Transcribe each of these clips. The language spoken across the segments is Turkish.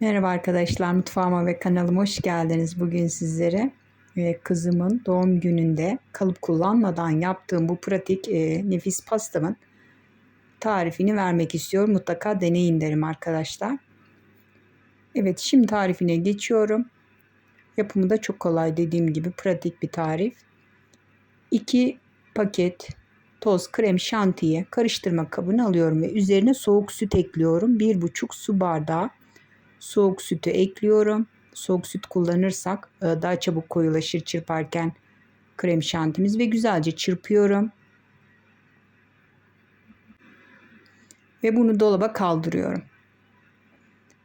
Merhaba arkadaşlar, mutfağıma ve kanalıma hoş geldiniz. Bugün sizlere e, kızımın doğum gününde kalıp kullanmadan yaptığım bu pratik e, nefis pastamın tarifini vermek istiyorum. Mutlaka deneyin derim arkadaşlar. Evet, şimdi tarifine geçiyorum. Yapımı da çok kolay dediğim gibi pratik bir tarif. 2 paket toz krem şantiyi karıştırma kabına alıyorum ve üzerine soğuk süt ekliyorum. 1,5 su bardağı soğuk sütü ekliyorum. Soğuk süt kullanırsak e, daha çabuk koyulaşır çırparken krem şantimiz ve güzelce çırpıyorum. Ve bunu dolaba kaldırıyorum.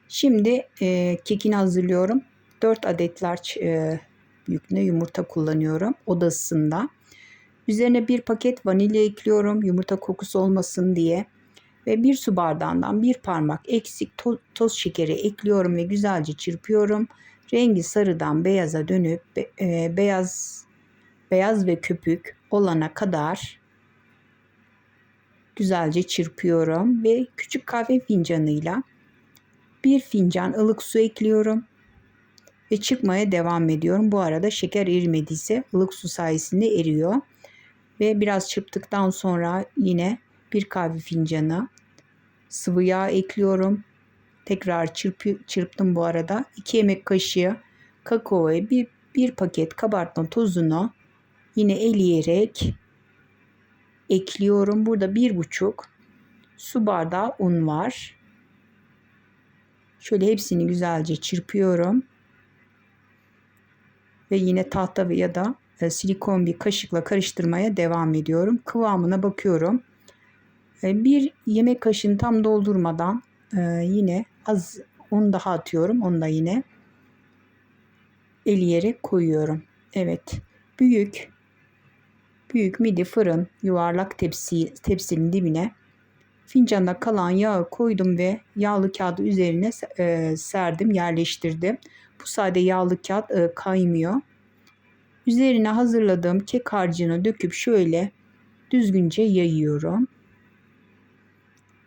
Şimdi e, kekini hazırlıyorum. 4 adet large e, büyüklüğünde yumurta kullanıyorum odasında. Üzerine bir paket vanilya ekliyorum yumurta kokusu olmasın diye ve bir su bardağından bir parmak eksik to toz şekeri ekliyorum ve güzelce çırpıyorum. Rengi sarıdan beyaza dönüp e, beyaz beyaz ve köpük olana kadar güzelce çırpıyorum ve küçük kahve fincanıyla bir fincan ılık su ekliyorum ve çıkmaya devam ediyorum. Bu arada şeker erimediyse ılık su sayesinde eriyor. Ve biraz çırptıktan sonra yine bir kahve fincanı sıvı yağ ekliyorum. Tekrar çırpı, çırptım bu arada. 2 yemek kaşığı kakao bir, bir paket kabartma tozunu yine eleyerek ekliyorum. Burada bir buçuk su bardağı un var. Şöyle hepsini güzelce çırpıyorum. Ve yine tahta ya da e, silikon bir kaşıkla karıştırmaya devam ediyorum. Kıvamına bakıyorum. E, bir yemek kaşığını tam doldurmadan e, yine az un daha atıyorum. Onu da yine eleyerek koyuyorum. Evet. Büyük büyük midi fırın yuvarlak tepsi tepsinin dibine fincanda kalan yağı koydum ve yağlı kağıdı üzerine e, serdim, yerleştirdim. Bu sayede yağlı kağıt e, kaymıyor. Üzerine hazırladığım kek harcını döküp şöyle düzgünce yayıyorum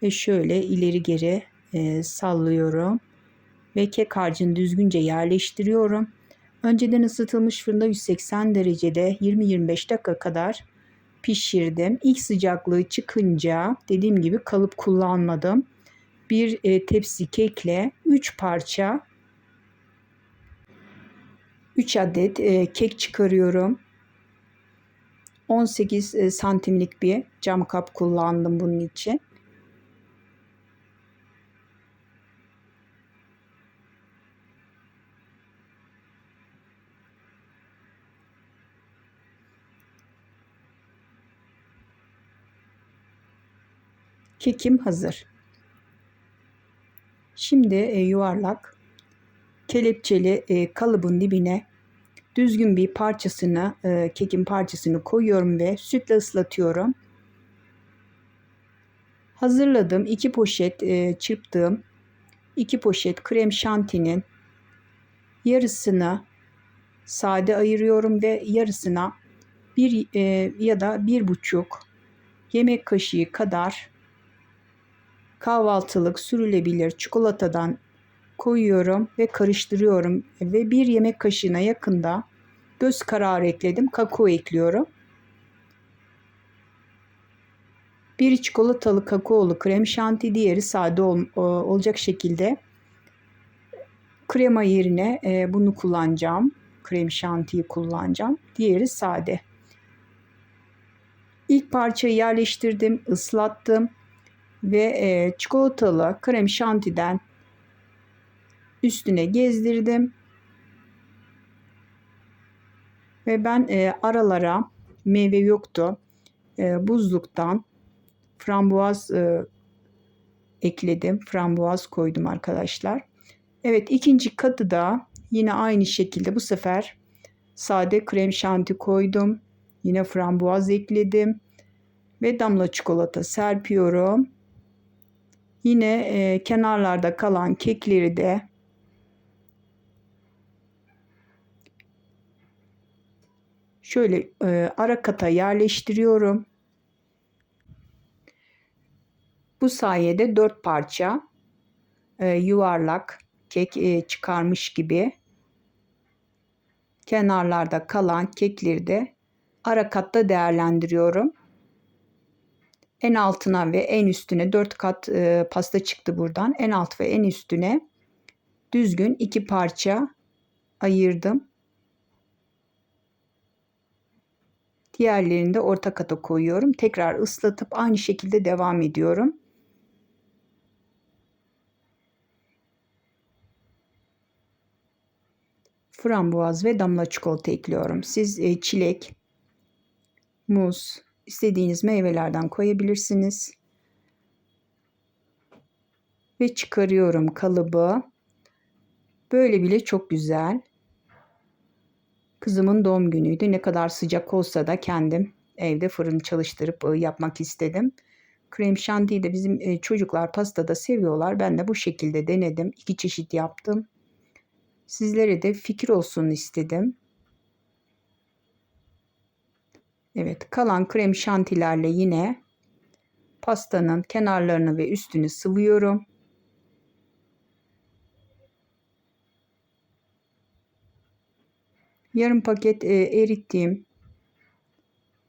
ve şöyle ileri geri e, sallıyorum ve kek harcını düzgünce yerleştiriyorum. Önceden ısıtılmış fırında 180 derecede 20-25 dakika kadar pişirdim. İlk sıcaklığı çıkınca dediğim gibi kalıp kullanmadım. Bir e, tepsi kekle 3 parça 3 adet e, kek çıkarıyorum. 18 e, santimlik bir cam kap kullandım bunun için. Kekim hazır. Şimdi e, yuvarlak kelepçeli e, kalıbın dibine düzgün bir parçasını, e, kekin parçasını koyuyorum ve sütle ıslatıyorum. Hazırladığım iki poşet e, çırptığım iki poşet krem şantinin yarısını sade ayırıyorum ve yarısına bir e, ya da bir buçuk yemek kaşığı kadar kahvaltılık sürülebilir çikolatadan koyuyorum ve karıştırıyorum ve bir yemek kaşığına yakında göz kararı ekledim kakao ekliyorum. Bir çikolatalı kakaolu krem şanti diğeri sade ol, olacak şekilde krema yerine e, bunu kullanacağım. Krem şantiyi kullanacağım. Diğeri sade. İlk parçayı yerleştirdim, ıslattım ve e, çikolatalı krem şantiden üstüne gezdirdim. Ve ben e, aralara meyve yoktu. E, buzluktan frambuaz e, ekledim. Frambuaz koydum arkadaşlar. Evet ikinci katı da yine aynı şekilde bu sefer sade krem şanti koydum. Yine frambuaz ekledim. Ve damla çikolata serpiyorum. Yine e, kenarlarda kalan kekleri de şöyle e, ara kata yerleştiriyorum. Bu sayede dört parça e, yuvarlak kek e, çıkarmış gibi kenarlarda kalan kekleri de ara katta değerlendiriyorum. En altına ve en üstüne 4 kat e, pasta çıktı buradan. En alt ve en üstüne düzgün iki parça ayırdım. Diğerlerini de orta kata koyuyorum. Tekrar ıslatıp aynı şekilde devam ediyorum. Frambuaz ve damla çikolata ekliyorum. Siz e, çilek, muz, istediğiniz meyvelerden koyabilirsiniz. Ve çıkarıyorum kalıbı. Böyle bile çok güzel. Kızımın doğum günüydü. Ne kadar sıcak olsa da kendim evde fırın çalıştırıp ıı, yapmak istedim. Krem şantiyi de bizim e, çocuklar pastada seviyorlar. Ben de bu şekilde denedim. İki çeşit yaptım. Sizlere de fikir olsun istedim. Evet kalan krem şantilerle yine pastanın kenarlarını ve üstünü sıvıyorum. Yarım paket e, erittiğim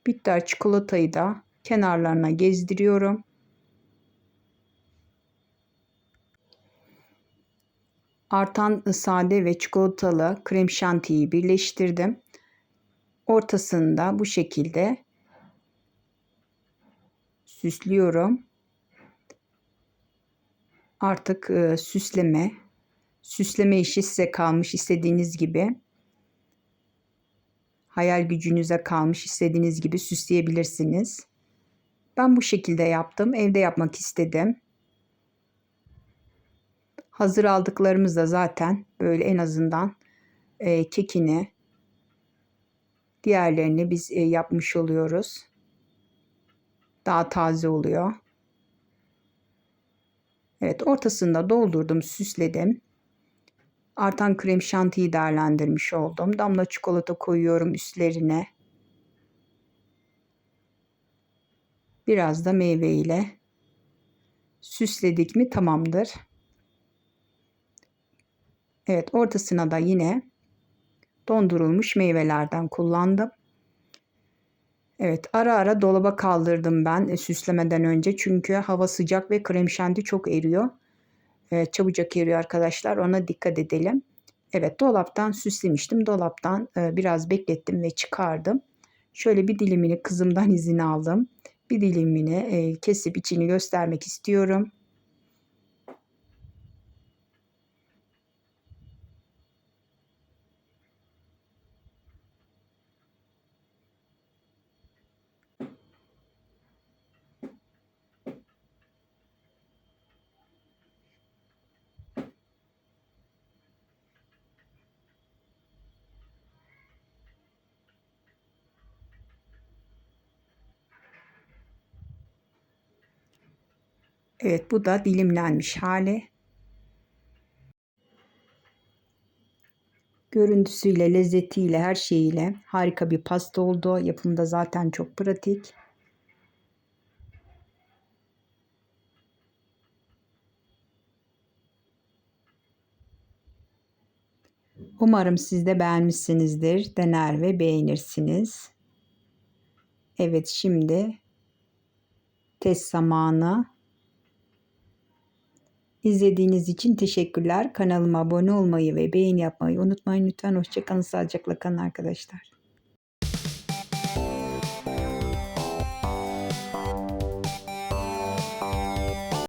bitter çikolatayı da kenarlarına gezdiriyorum. Artan sade ve çikolatalı krem şantiyi birleştirdim. Ortasında bu şekilde süslüyorum. Artık e, süsleme, süsleme işi size kalmış istediğiniz gibi. Hayal gücünüze kalmış istediğiniz gibi süsleyebilirsiniz. Ben bu şekilde yaptım. Evde yapmak istedim. Hazır aldıklarımız da zaten böyle en azından e, kekini diğerlerini biz e, yapmış oluyoruz. Daha taze oluyor. Evet ortasında doldurdum, süsledim. Artan krem şantiyi değerlendirmiş oldum. Damla çikolata koyuyorum üstlerine. Biraz da meyve ile süsledik mi tamamdır. Evet ortasına da yine dondurulmuş meyvelerden kullandım. Evet ara ara dolaba kaldırdım ben e, süslemeden önce çünkü hava sıcak ve krem şanti çok eriyor. E, çabucak eriyor arkadaşlar ona dikkat edelim. Evet dolaptan süslemiştim. Dolaptan e, biraz beklettim ve çıkardım. Şöyle bir dilimini kızımdan izin aldım. Bir dilimini e, kesip içini göstermek istiyorum. Evet bu da dilimlenmiş hali. Görüntüsüyle, lezzetiyle, her şeyiyle harika bir pasta oldu. Yapımda zaten çok pratik. Umarım siz de beğenmişsinizdir. Dener ve beğenirsiniz. Evet şimdi test zamanı. İzlediğiniz için teşekkürler. Kanalıma abone olmayı ve beğeni yapmayı unutmayın lütfen. Hoşçakalın. Sağlıcakla kalın arkadaşlar.